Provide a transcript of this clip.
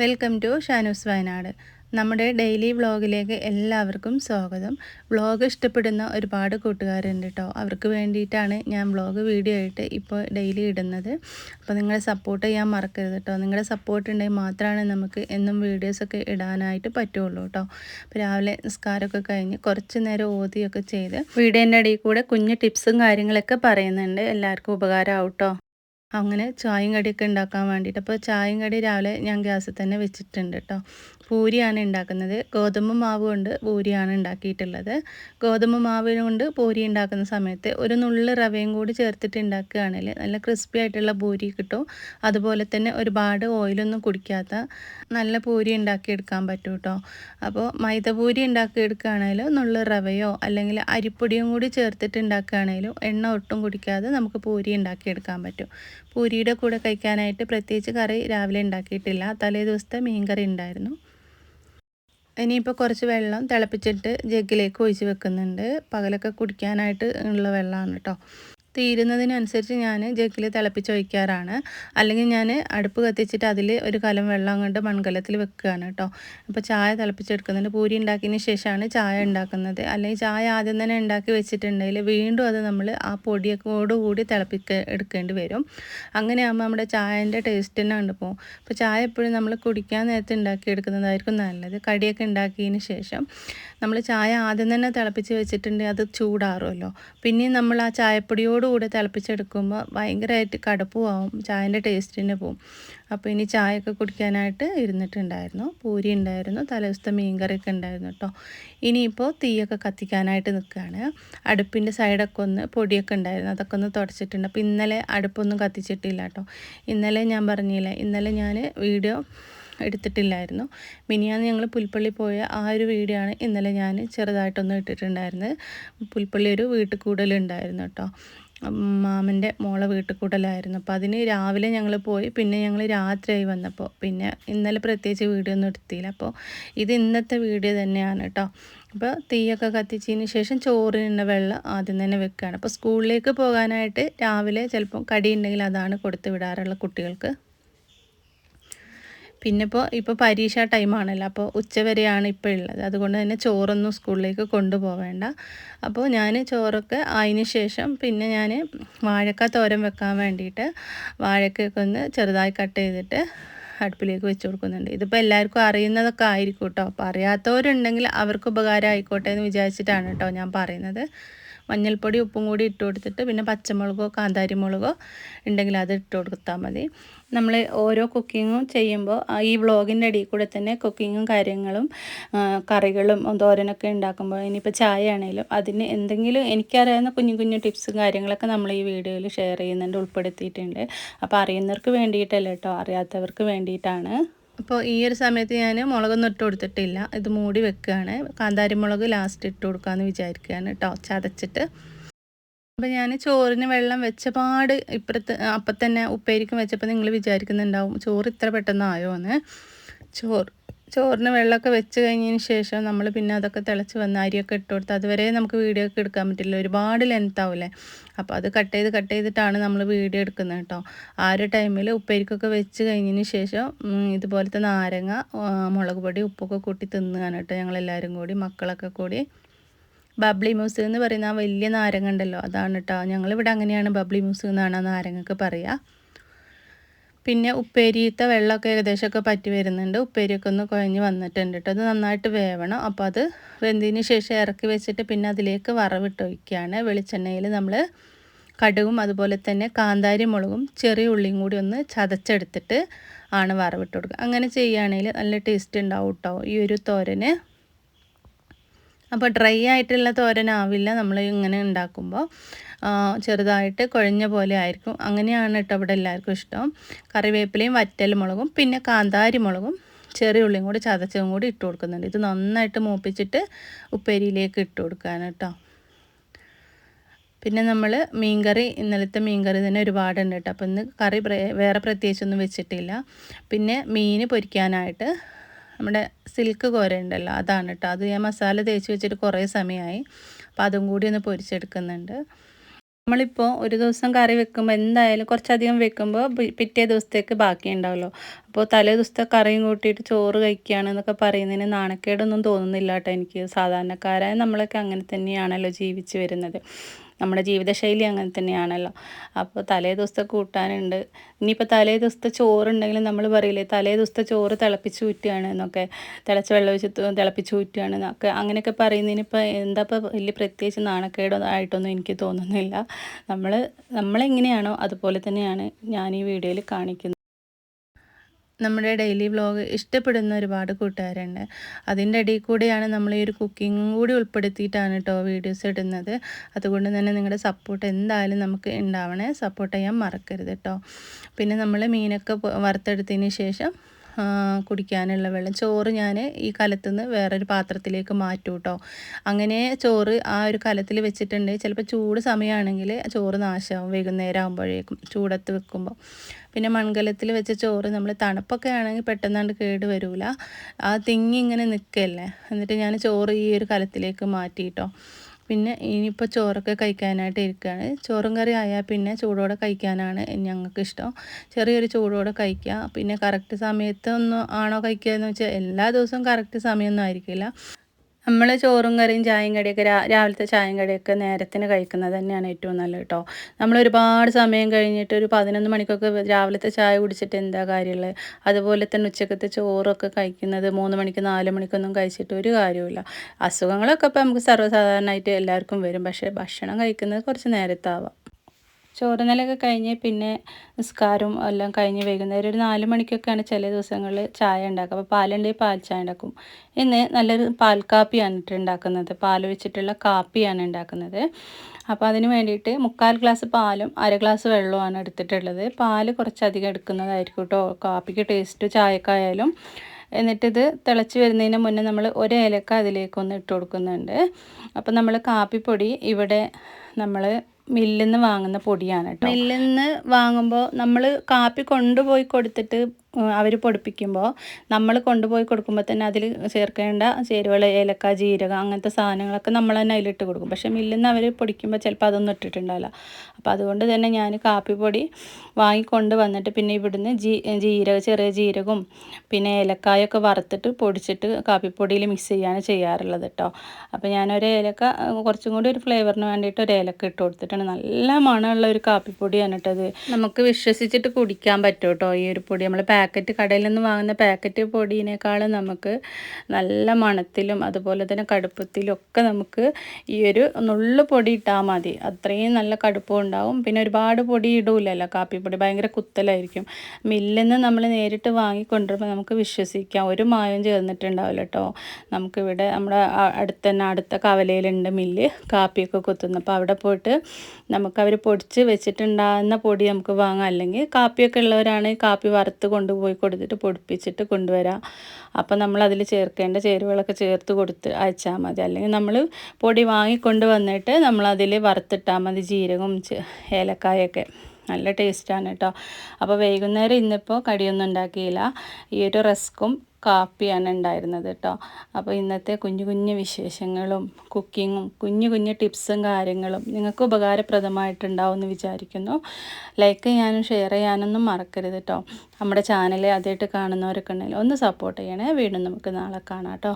Welcome to Shanu's Wayanad. നമ്മുടെ daily വ്ളോഗിലേക്ക് എല്ലാവർക്കും സ്വാഗതം. വ്ളോഗ് ഇഷ്ടപ്പെടുന്ന ഒരുപാട് കൂട്ടുകാരുണ്ട് കേട്ടോ അവർക്ക് വേണ്ടിയിട്ടാണ് ഞാൻ വ്ളോഗ് വീഡിയോ ആയിട്ട് ഇപ്പോൾ ഡെയിലി ഇടുന്നത്. അപ്പോൾ നിങ്ങളെ സപ്പോർട്ട് ചെയ്യാൻ മറക്കരുത് കേട്ടോ നിങ്ങളുടെ സപ്പോർട്ട് ഉണ്ടെങ്കിൽ മാത്രമാണ് നമുക്ക് എന്നും വീഡിയോസൊക്കെ ഇടാനായിട്ട് പറ്റുള്ളൂ കേട്ടോ അപ്പോൾ രാവിലെ നിസ്കാരമൊക്കെ കഴിഞ്ഞ് കുറച്ച് നേരം ഓതിയൊക്കെ ചെയ്ത് വീഡിയോന്റെ ഇടയിൽ കൂടെ കുഞ്ഞ് ടിപ്സും കാര്യങ്ങളൊക്കെ പറയുന്നുണ്ട്. എല്ലാവർക്കും ഉപകാരമാവും കേട്ടോ അങ്ങനെ ചായയും കടിയൊക്കെ ഉണ്ടാക്കാൻ വേണ്ടിയിട്ട്. അപ്പോൾ ചായയും കടി രാവിലെ ഞാൻ ഗ്യാസിൽ തന്നെ വെച്ചിട്ടുണ്ട് കേട്ടോ. പൂരിയാണ് ഉണ്ടാക്കുന്നത്. ഗോതമ്പ് മാവ് കൊണ്ട് പൂരിയാണ് ഉണ്ടാക്കിയിട്ടുള്ളത്. ഗോതമ്പ് മാവ് കൊണ്ട് പൂരി ഉണ്ടാക്കുന്ന സമയത്ത് ഒരു നുള്ള് റവയും കൂടി ചേർത്തിട്ട് ഉണ്ടാക്കുകയാണെങ്കിൽ നല്ല ക്രിസ്പി ആയിട്ടുള്ള പൂരി കിട്ടും. അതുപോലെ തന്നെ ഒരുപാട് ഓയിലൊന്നും കുടിക്കാത്ത നല്ല പൂരി ഉണ്ടാക്കിയെടുക്കാൻ പറ്റും കേട്ടോ. അപ്പോൾ മൈദ പൂരി ഉണ്ടാക്കിയെടുക്കുകയാണെങ്കിലും നുള്ള് റവയോ അല്ലെങ്കിൽ അരിപ്പൊടിയും കൂടി ചേർത്തിട്ട് ഉണ്ടാക്കുകയാണെങ്കിലും എണ്ണ ഒട്ടും കുടിക്കാതെ നമുക്ക് പൂരി ഉണ്ടാക്കിയെടുക്കാൻ പറ്റും. പൂരിയുടെ കൂടെ കഴിക്കാനായിട്ട് പ്രത്യേകിച്ച് കറി രാവിലെ ഉണ്ടാക്കിയിട്ടില്ല. തലേ ദിവസത്തെ മീൻ കറി ഉണ്ടായിരുന്നു. ഇനിയിപ്പോൾ കുറച്ച് വെള്ളം തിളപ്പിച്ചിട്ട് ജഗ്ഗിലേക്ക് ഒഴിച്ച് വെക്കുന്നുണ്ട്. പകലൊക്കെ കുടിക്കാനായിട്ട് ഉള്ള വെള്ളമാണ് കേട്ടോ തീരുന്നതിനനുസരിച്ച് ഞാൻ ജഗ്ഗിൽ തിളപ്പിച്ചൊഴിക്കാറാണ് അല്ലെങ്കിൽ ഞാൻ അടുപ്പ് കത്തിച്ചിട്ട് അതിൽ ഒരു കലം വെള്ളം കൊണ്ട് മൺകലത്തിൽ വെക്കുകയാണ് കേട്ടോ. അപ്പോൾ ചായ തിളപ്പിച്ചെടുക്കുന്നുണ്ട് പൂരി ഉണ്ടാക്കിയതിന് ശേഷമാണ് ചായ ഉണ്ടാക്കുന്നത്. അല്ലെങ്കിൽ ചായ ആദ്യം തന്നെ ഉണ്ടാക്കി വെച്ചിട്ടുണ്ടെങ്കിൽ വീണ്ടും അത് നമ്മൾ ആ പൊടിയോടുകൂടി തിളപ്പിക്ക എടുക്കേണ്ടി വരും. അങ്ങനെയാകുമ്പോൾ നമ്മുടെ ചായന്റെ ടേസ്റ്റ് തന്നെ കണ്ടുപോകും അപ്പോൾ ചായ എപ്പോഴും നമ്മൾ കുടിക്കാൻ നേരത്തെ ഉണ്ടാക്കി എടുക്കുന്നതായിരിക്കും നല്ലത്. കടിയൊക്കെ ഉണ്ടാക്കിയതിന് ശേഷം നമ്മൾ ചായ ആദ്യം തന്നെ തിളപ്പിച്ച് വെച്ചിട്ടുണ്ടെങ്കിൽ അത് ചൂടാറുമല്ലോ. പിന്നെയും നമ്മൾ ആ ചായപ്പൊടിയോട് ചൂടോടുകൂടി തിളപ്പിച്ചെടുക്കുമ്പോൾ ഭയങ്കരമായിട്ട് കടുപ്പുമാവും ചായന്റെ ടേസ്റ്റിന് പോവും. അപ്പോൾ ഇനി ചായയൊക്കെ കുടിക്കാനായിട്ട് ഇരുന്നിട്ടുണ്ടായിരുന്നു. പൂരി ഉണ്ടായിരുന്നു തലേദിവസത്തെ മീൻകറിയൊക്കെ ഉണ്ടായിരുന്നു കേട്ടോ ഇനിയിപ്പോൾ തീയൊക്കെ കത്തിക്കാനായിട്ട് നിൽക്കുകയാണ് അടുപ്പിന്റെ സൈഡൊക്കെ ഒന്ന് പൊടിയൊക്കെ ഉണ്ടായിരുന്നു അതൊക്കെ ഒന്ന് തുടച്ചിട്ടുണ്ട്. അപ്പോൾ ഇന്നലെ അടുപ്പൊന്നും കത്തിച്ചിട്ടില്ല കേട്ടോ ഇന്നലെ ഞാൻ പറഞ്ഞില്ല ഇന്നലെ ഞാൻ വീഡിയോ എടുത്തിട്ടില്ലായിരുന്നു. മിനിയാന്ന് ഞങ്ങൾ പുൽപ്പള്ളി പോയ ആ ഒരു വീഡിയോ ആണ് ഇന്നലെ ഞാൻ ചെറുതായിട്ടൊന്ന് ഇട്ടിട്ടുണ്ടായിരുന്നത്. പുൽപ്പള്ളി ഒരു വീട്ടിൽ കൂടുതലുണ്ടായിരുന്നു കേട്ടോ മാമന്റെ മോളെ വീട്ടിൽ കൂടലായിരുന്നു അപ്പോൾ അതിന് രാവിലെ ഞങ്ങൾ പോയി. പിന്നെ ഞങ്ങൾ രാത്രിയായി വന്നപ്പോൾ പിന്നെ ഇന്നലെ പ്രത്യേകിച്ച് വീഡിയോ ഒന്നും എടുത്തില്ല. അപ്പോൾ ഇത് ഇന്നത്തെ വീഡിയോ തന്നെയാണ് കേട്ടോ അപ്പോൾ തീയൊക്കെ കത്തിച്ചതിന് ശേഷം ചോറിനുള്ള വെള്ളം ആദ്യം തന്നെ വെക്കുകയാണ് അപ്പോൾ സ്കൂളിലേക്ക് പോകാനായിട്ട് രാവിലെ ചിലപ്പം കടി ഉണ്ടെങ്കിൽ അതാണ് കൊടുത്തു വിടാറുള്ള കുട്ടികൾക്ക്. പിന്നെ ഇപ്പോൾ ഇപ്പോൾ പരീക്ഷ ടൈമാണല്ലോ അപ്പോൾ ഉച്ചവരെയാണ് ഇപ്പോൾ ഉള്ളത് അതുകൊണ്ട് തന്നെ ചോറൊന്നും സ്കൂളിലേക്ക് കൊണ്ടുപോവേണ്ട. അപ്പോൾ ഞാൻ ചോറൊക്കെ അതിന് ശേഷം പിന്നെ ഞാൻ വാഴക്ക തോരം വെക്കാൻ വേണ്ടിയിട്ട് വാഴക്കൊക്കെ ഒന്ന് ചെറുതായി കട്ട് ചെയ്തിട്ട് അടുപ്പിലേക്ക് വെച്ച് കൊടുക്കുന്നുണ്ട്. ഇതിപ്പോൾ എല്ലാവർക്കും അറിയുന്നതൊക്കെ ആയിരിക്കും കേട്ടോ അപ്പോൾ അറിയാത്തവരുണ്ടെങ്കിൽ അവർക്ക് ഉപകാരം ആയിക്കോട്ടെ എന്ന് വിചാരിച്ചിട്ടാണ് കേട്ടോ ഞാൻ പറയുന്നത്. മഞ്ഞൾപ്പൊടി ഉപ്പും കൂടി ഇട്ട് കൊടുത്തിട്ട് പിന്നെ പച്ചമുളകോ കാന്താരിമുളകോ ഉണ്ടെങ്കിൽ അത് ഇട്ട് കൊടുത്താൽ മതി. നമ്മൾ ഓരോ കുക്കിങ്ങും ചെയ്യുമ്പോൾ ഈ വ്ളോഗിന്റെ ഇടയിൽ കൂടെ തന്നെ കുക്കിങ്ങും കാര്യങ്ങളും കറികളും തോരനൊക്കെ ഉണ്ടാക്കുമ്പോൾ ഇനിയിപ്പോൾ ചായ ആണെങ്കിലും അതിന് എന്തെങ്കിലും എനിക്കറിയാവുന്ന കുഞ്ഞു കുഞ്ഞു ടിപ്സും കാര്യങ്ങളൊക്കെ നമ്മൾ ഈ വീഡിയോയിൽ ഷെയർ ചെയ്യുന്നുണ്ട് ഉൾപ്പെടുത്തിയിട്ടുണ്ട്. അപ്പോൾ അറിയുന്നവർക്ക് വേണ്ടിയിട്ടല്ല കേട്ടോ അറിയാത്തവർക്ക് വേണ്ടിയിട്ടാണ്. അപ്പോൾ ഈ ഒരു സമയത്ത് ഞാൻ മുളകൊന്നും ഇട്ട് കൊടുത്തിട്ടില്ല. ഇത് മൂടി വെക്കുകയാണ്. കാന്താരി മുളക് ലാസ്റ്റ് ഇട്ട് കൊടുക്കാമെന്ന് വിചാരിക്കുകയാണ് കേട്ടോ ചതച്ചിട്ട്. അപ്പോൾ ഞാൻ ചോറിന് വെള്ളം വെച്ചപാട് ഇപ്പുറത്ത് അപ്പം തന്നെ ഉപ്പേരിക്കും വെച്ചപ്പോൾ നിങ്ങൾ വിചാരിക്കുന്നുണ്ടാവും ചോറ് ഇത്ര പെട്ടെന്ന് ആയോ എന്ന് ചോറ് ചോറിന് വെള്ളമൊക്കെ വെച്ച് കഴിഞ്ഞതിന് ശേഷം നമ്മൾ പിന്നെ അതൊക്കെ തിളച്ച് വന്ന് അരിയൊക്കെ ഇട്ട് കൊടുത്ത് അതുവരെ നമുക്ക് വീഡിയോ ഒക്കെ എടുക്കാൻ പറ്റില്ല. ഒരുപാട് ലെങ്ത് ആവില്ലേ? അപ്പോൾ അത് കട്ട് ചെയ്ത് കട്ട് ചെയ്തിട്ടാണ് നമ്മൾ വീഡിയോ എടുക്കുന്നത് കേട്ടോ. ആ ഒരു ടൈമിൽ ഉപ്പേരിക്കൊക്കെ വെച്ച് കഴിഞ്ഞതിന് ശേഷം ഇതുപോലത്തെ നാരങ്ങ മുളക് പൊടി ഉപ്പൊക്കെ കൂട്ടി തിന്നുകയാണ് കേട്ടോ ഞങ്ങളെല്ലാവരും കൂടി മക്കളൊക്കെ കൂടി. ബബ്ലി മ്യൂസ് എന്ന് പറയുന്ന ആ വലിയ നാരങ്ങ ഉണ്ടല്ലോ അതാണ് കേട്ടോ. ഞങ്ങളിവിടെ അങ്ങനെയാണ് ബബ്ലി മ്യൂസ് എന്നാണ് ആ നാരങ്ങക്ക് പറയുക പിന്നെ ഉപ്പേരിയത്തെ വെള്ളമൊക്കെ ഏകദേശമൊക്കെ പറ്റി വരുന്നുണ്ട്. ഉപ്പേരിയൊക്കെ ഒന്ന് കുഴഞ്ഞ് വന്നിട്ടുണ്ട് കേട്ടോ അത് നന്നായിട്ട് വേവണം. അപ്പോൾ അത് വെന്തതിന് ശേഷം ഇറക്കി വെച്ചിട്ട് പിന്നെ അതിലേക്ക് വറവിട്ട് ഒഴിക്കുകയാണ്. വെളിച്ചെണ്ണയിൽ നമ്മൾ കടുകും അതുപോലെ തന്നെ കാന്താരി മുളകും ചെറിയ ഉള്ളിയും കൂടി ഒന്ന് ചതച്ചെടുത്തിട്ട് ആണ് വറവിട്ട് കൊടുക്കുക. അങ്ങനെ ചെയ്യുകയാണെങ്കിൽ നല്ല ടേസ്റ്റ് ഉണ്ടാവും കേട്ടോ ഈ ഒരു തോരന്. അപ്പോൾ ഡ്രൈ ആയിട്ടുള്ള തോരനാവില്ല നമ്മൾ ഇങ്ങനെ ഉണ്ടാക്കുമ്പോൾ ചെറുതായിട്ട് കുഴഞ്ഞ പോലെ ആയിരിക്കും. അങ്ങനെയാണ് കേട്ടോ ഇവിടെ എല്ലാവർക്കും ഇഷ്ടം. കറിവേപ്പിലയും വറ്റൽ മുളകും പിന്നെ കാന്താരി മുളകും ചെറിയ ഉള്ളിയും കൂടി ചതച്ചതും കൂടി ഇട്ട് കൊടുക്കുന്നുണ്ട്. ഇത് നന്നായിട്ട് മൂപ്പിച്ചിട്ട് ഉപ്പേരിയിലേക്ക് ഇട്ട് കൊടുക്കാൻ കേട്ടോ പിന്നെ നമ്മൾ മീൻകറി ഇന്നലത്തെ മീൻകറി തന്നെ ഒരുപാടുണ്ട് കേട്ടോ അപ്പോൾ ഇന്ന് കറി വേറെ പ്രത്യേകിച്ചൊന്നും വെച്ചിട്ടില്ല. പിന്നെ മീൻ പൊരിക്കാനായിട്ട് നമ്മുടെ സിൽക്ക് കോര ഉണ്ടല്ലോ അതാണ് കേട്ടോ അത് ഞാൻ മസാല തേച്ച് വെച്ചിട്ട് കുറേ സമയമായി. അപ്പോൾ അതും കൂടി ഒന്ന് പൊരിച്ചെടുക്കുന്നുണ്ട്. നമ്മളിപ്പോൾ ഒരു ദിവസം കറി വെക്കുമ്പോൾ എന്തായാലും കുറച്ചധികം വെക്കുമ്പോൾ പിറ്റേ ദിവസത്തേക്ക് ബാക്കി ഉണ്ടാവുമല്ലോ അപ്പോൾ തലേ ദിവസത്തെ കറിയും കൂട്ടിയിട്ട് ചോറ് കഴിക്കുകയാണെന്നൊക്കെ പറയുന്നതിന് നാണക്കേടൊന്നും തോന്നുന്നില്ല കേട്ടോ എനിക്ക്. സാധാരണക്കാരായ നമ്മളൊക്കെ അങ്ങനെ തന്നെയാണല്ലോ ജീവിച്ച് വരുന്നത്. നമ്മുടെ ജീവിതശൈലി അങ്ങനെ തന്നെയാണല്ലോ. അപ്പോൾ തലേ ദിവസത്തെ കൂട്ടാനുണ്ട്. ഇനിയിപ്പോൾ തലേ ദിവസത്തെ ചോറുണ്ടെങ്കിലും നമ്മൾ പറയില്ലേ തലേ ദിവസത്തെ ചോറ് തിളപ്പിച്ച് ഊറ്റുകയാണ് എന്നൊക്കെ തിളച്ച വെള്ളം ഒഴിച്ച് തിളപ്പിച്ച് ഊറ്റുകയാണ് എന്നൊക്കെ അങ്ങനെയൊക്കെ പറയുന്നതിന് ഇപ്പോൾ എന്താ ഇപ്പോൾ വലിയ പ്രത്യേകിച്ച് നാണക്കേടോ ആയിട്ടൊന്നും എനിക്ക് തോന്നുന്നില്ല. നമ്മൾ നമ്മളെങ്ങനെയാണോ അതുപോലെ തന്നെയാണ് ഞാൻ ഈ വീഡിയോയിൽ കാണിക്കുന്നത്. നമ്മുടെ ഡെയിലി വ്ലോഗ് ഇഷ്ടപ്പെടുന്ന ഒരുപാട് കൂട്ടുകാരുണ്ട്. അതിന്റെ ഇടയിൽ കൂടെയാണ് നമ്മൾ ഈ ഒരു കുക്കിംഗ് കൂടി ഉൾപ്പെടുത്തിയിട്ടാണ് കേട്ടോ വീഡിയോസ് ഇടുന്നത്. അതുകൊണ്ട് തന്നെ നിങ്ങളുടെ സപ്പോർട്ട് എന്തായാലും നമുക്ക് ഉണ്ടാവണേ. സപ്പോർട്ട് ചെയ്യാൻ മറക്കരുത് കേട്ടോ പിന്നെ നമ്മൾ മീനൊക്കെ വറുത്തെടുത്തതിന് ശേഷം കുടിക്കാനുള്ള വെള്ളം. ചോറ് ഞാൻ ഈ കലത്തുനിന്ന് വേറൊരു പാത്രത്തിലേക്ക് മാറ്റും കേട്ടോ അങ്ങനെ ചോറ് ആ ഒരു കലത്തിൽ വെച്ചിട്ടുണ്ട്. ചിലപ്പോൾ ചൂട് സമയമാണെങ്കിൽ ചോറ് നാശമാവും വൈകുന്നേരം ആകുമ്പോഴേക്കും ചൂടത്ത് വെക്കുമ്പോൾ പിന്നെ മൺകലത്തിൽ വെച്ച ചോറ് നമ്മൾ തണുപ്പൊക്കെ ആണെങ്കിൽ പെട്ടെന്നാണ്ട് കേട് വരില്ല ആ തിങ്ങി ഇങ്ങനെ നിൽക്കല്ലേ എന്നിട്ട് ഞാൻ ചോറ് ഈ ഒരു കലത്തിലേക്ക് മാറ്റിയിട്ടോ പിന്നെ ഇനിയിപ്പോൾ ചോറൊക്കെ കഴിക്കാനായിട്ട് ഇരിക്കുകയാണ് ചോറും കറി ആയാൽ പിന്നെ ചൂടോടെ കഴിക്കാനാണ് ഞങ്ങൾക്ക് ഇഷ്ടം ചെറിയൊരു ചൂടോടെ കഴിക്കുക പിന്നെ കറക്റ്റ് സമയത്ത് ഒന്നും ആണോ കഴിക്കുക എന്ന് വെച്ചാൽ എല്ലാ ദിവസവും കറക്റ്റ് സമയമൊന്നും ആയിരിക്കില്ല. നമ്മൾ ചോറും കറിയും ചായയും കടിയൊക്കെ രാ രാവിലത്തെ ചായയും കടിയൊക്കെ നേരത്തിന് കഴിക്കുന്നത് തന്നെയാണ് ഏറ്റവും നല്ലത് കേട്ടോ. നമ്മൾ ഒരുപാട് സമയം കഴിഞ്ഞിട്ട് ഒരു പതിനൊന്ന് മണിക്കൊക്കെ രാവിലത്തെ ചായ കുടിച്ചിട്ട് എന്താ കാര്യമുള്ളത് അതുപോലെ തന്നെ ഉച്ചക്കത്തെ ചോറൊക്കെ കഴിക്കുന്നത് മൂന്ന് മണിക്ക് നാല് മണിക്കൊന്നും കഴിച്ചിട്ട് ഒരു കാര്യമില്ല അസുഖങ്ങളൊക്കെ ഇപ്പോൾ നമുക്ക് സർവസാധാരണമായിട്ട് എല്ലാവർക്കും വരും. പക്ഷേ ഭക്ഷണം കഴിക്കുന്നത് കുറച്ച് നേരത്താവാം. ചോറുന്നലൊക്കെ കഴിഞ്ഞ് പിന്നെ നിസ്കാരവും എല്ലാം കഴിഞ്ഞ് വൈകുന്നേരം ഒരു നാല് മണിക്കൊക്കെയാണ് ചില ദിവസങ്ങളിൽ ചായ ഉണ്ടാക്കുക. അപ്പോൾ പാലുണ്ടെങ്കിൽ പാൽ ചായ ഉണ്ടാക്കും. ഇന്ന് നല്ലൊരു പാൽ കാപ്പിയാണ് ഉണ്ടാക്കുന്നത്. പാൽ വെച്ചിട്ടുള്ള കാപ്പിയാണ് ഉണ്ടാക്കുന്നത്. അപ്പോൾ അതിന് വേണ്ടിയിട്ട് മുക്കാൽ ഗ്ലാസ് പാലും അര ഗ്ലാസ് വെള്ളവുമാണ് എടുത്തിട്ടുള്ളത്. പാൽ കുറച്ചധികം എടുക്കുന്നതായിരിക്കും കേട്ടോ. കാപ്പിക്ക് ടേസ്റ്റ് ചായക്കായാലും എന്നിട്ടിത് തിളച്ച് വരുന്നതിന് മുന്നേ നമ്മൾ ഒരു ഏലക്ക അതിലേക്കൊന്ന് ഇട്ട് കൊടുക്കുന്നുണ്ട്. അപ്പോൾ നമ്മൾ കാപ്പിപ്പൊടി ഇവിടെ നമ്മൾ മില്ലിൽ നിന്ന് വാങ്ങുന്ന പൊടിയാണ് കേട്ടോ. മില്ലിൽ നിന്ന് വാങ്ങുമ്പോൾ നമ്മൾ കാപ്പി കൊണ്ടുപോയി കൊടുത്തിട്ട് അവർ പൊടിപ്പിക്കുമ്പോൾ നമ്മൾ കൊണ്ടുപോയി കൊടുക്കുമ്പോൾ തന്നെ അതിൽ ചേർക്കേണ്ട ചേരുവകൾ ഏലക്ക ജീരകം അങ്ങനത്തെ സാധനങ്ങളൊക്കെ നമ്മൾ തന്നെ അതിലിട്ട് കൊടുക്കും. പക്ഷെ മില്ലിൽ നിന്ന് അവർ പൊടിക്കുമ്പോൾ ചിലപ്പോൾ അതൊന്നും ഇട്ടിട്ടുണ്ടാവില്ല. അപ്പോൾ അതുകൊണ്ട് തന്നെ ഞാൻ കാപ്പിപ്പൊടി വാങ്ങിക്കൊണ്ട് വന്നിട്ട് പിന്നെ ഇവിടുന്ന് ജീ ജീരക ചെറിയ ജീരകവും പിന്നെ ഏലക്കായൊക്കെ വറുത്തിട്ട് പൊടിച്ചിട്ട് കാപ്പിപ്പൊടിയിൽ മിക്സ് ചെയ്യാണ് ചെയ്യാറുള്ളത് കേട്ടോ അപ്പോൾ ഞാനൊരു ഏലക്ക കുറച്ചും കൂടി ഒരു ഫ്ലേവറിന് വേണ്ടിയിട്ട് ഒരു ഏലക്ക ഇട്ട് കൊടുത്തിട്ടാണ് നല്ല മണമുള്ള ഒരു കാപ്പിപ്പൊടിയാണ് കേട്ടോ നമുക്ക് വിശ്വസിച്ചിട്ട് കുടിക്കാൻ പറ്റും കേട്ടോ ഈ ഒരു പൊടി? നമ്മൾ പാക്കറ്റ് കടയിൽ നിന്ന് വാങ്ങുന്ന പാക്കറ്റ് പൊടിയിനേക്കാളും നമുക്ക് നല്ല മണത്തിലും അതുപോലെ തന്നെ കടുപ്പത്തിലും ഒക്കെ നമുക്ക് ഈ ഒരു നുള്ളു പൊടി ഇട്ടാൽ മതി. അത്രയും നല്ല കടുപ്പം ഉണ്ടാവും. പിന്നെ ഒരുപാട് പൊടി ഇടൂലല്ലോ. കാപ്പിപ്പൊടി ഭയങ്കര കുത്തലായിരിക്കും. മില്ലിൽ നിന്ന് നമ്മൾ നേരിട്ട് വാങ്ങിക്കൊണ്ടിരുമ്പോൾ നമുക്ക് വിശ്വസിക്കാം. ഒരു മായം ചേർന്നിട്ടുണ്ടാവില്ല കേട്ടോ നമുക്കിവിടെ നമ്മുടെ അടുത്ത് തന്നെ അടുത്ത കവലയിലുണ്ട് മില്ല്. കാപ്പിയൊക്കെ കുത്തുന്നു. അപ്പോൾ അവിടെ പോയിട്ട് നമുക്ക് അവർ പൊടിച്ച് വെച്ചിട്ടുണ്ടാകുന്ന പൊടി നമുക്ക് വാങ്ങാം. അല്ലെങ്കിൽ കാപ്പിയൊക്കെ ഉള്ളവരാണ് കാപ്പി വറുത്ത് കൊണ്ടുപോയി കൊടുത്തിട്ട് പൊടിപ്പിച്ചിട്ട് കൊണ്ടുവരാം. അപ്പോൾ നമ്മൾ അതിൽ ചേർക്കേണ്ട ചേരുവകളൊക്കെ ചേർത്ത് കൊടുത്ത് അയച്ചാൽ മതി. അല്ലെങ്കിൽ നമ്മൾ പൊടി വാങ്ങിക്കൊണ്ട് വന്നിട്ട് നമ്മളതിൽ വറുത്തിട്ടാൽ മതി. ജീരകവും ഏലക്കായൊക്കെ. നല്ല ടേസ്റ്റാണ് കേട്ടോ. അപ്പോൾ വൈകുന്നേരം ഇന്നിപ്പോൾ കടിയൊന്നും ഉണ്ടാക്കിയില്ല. ഈ ഒരു റസ്ക്കും കാപ്പിയാണ് ഉണ്ടായിരുന്നത് കേട്ടോ. അപ്പോൾ ഇന്നത്തെ കുഞ്ഞു കുഞ്ഞു വിശേഷങ്ങളും കുക്കിങ്ങും കുഞ്ഞു കുഞ്ഞു ടിപ്സും കാര്യങ്ങളും നിങ്ങൾക്ക് ഉപകാരപ്രദമായിട്ടുണ്ടാവും എന്ന് വിചാരിക്കുന്നു. ലൈക്ക് ചെയ്യാനും ഷെയർ ചെയ്യാനൊന്നും മറക്കരുത് കേട്ടോ. നമ്മുടെ ചാനൽ ആദ്യമായിട്ട് കാണുന്നവരൊക്കെ ഉണ്ടെങ്കിൽ ഒന്ന് സപ്പോർട്ട് ചെയ്യണേ. വീണ്ടും നമുക്ക് നാളെ കാണാം കേട്ടോ.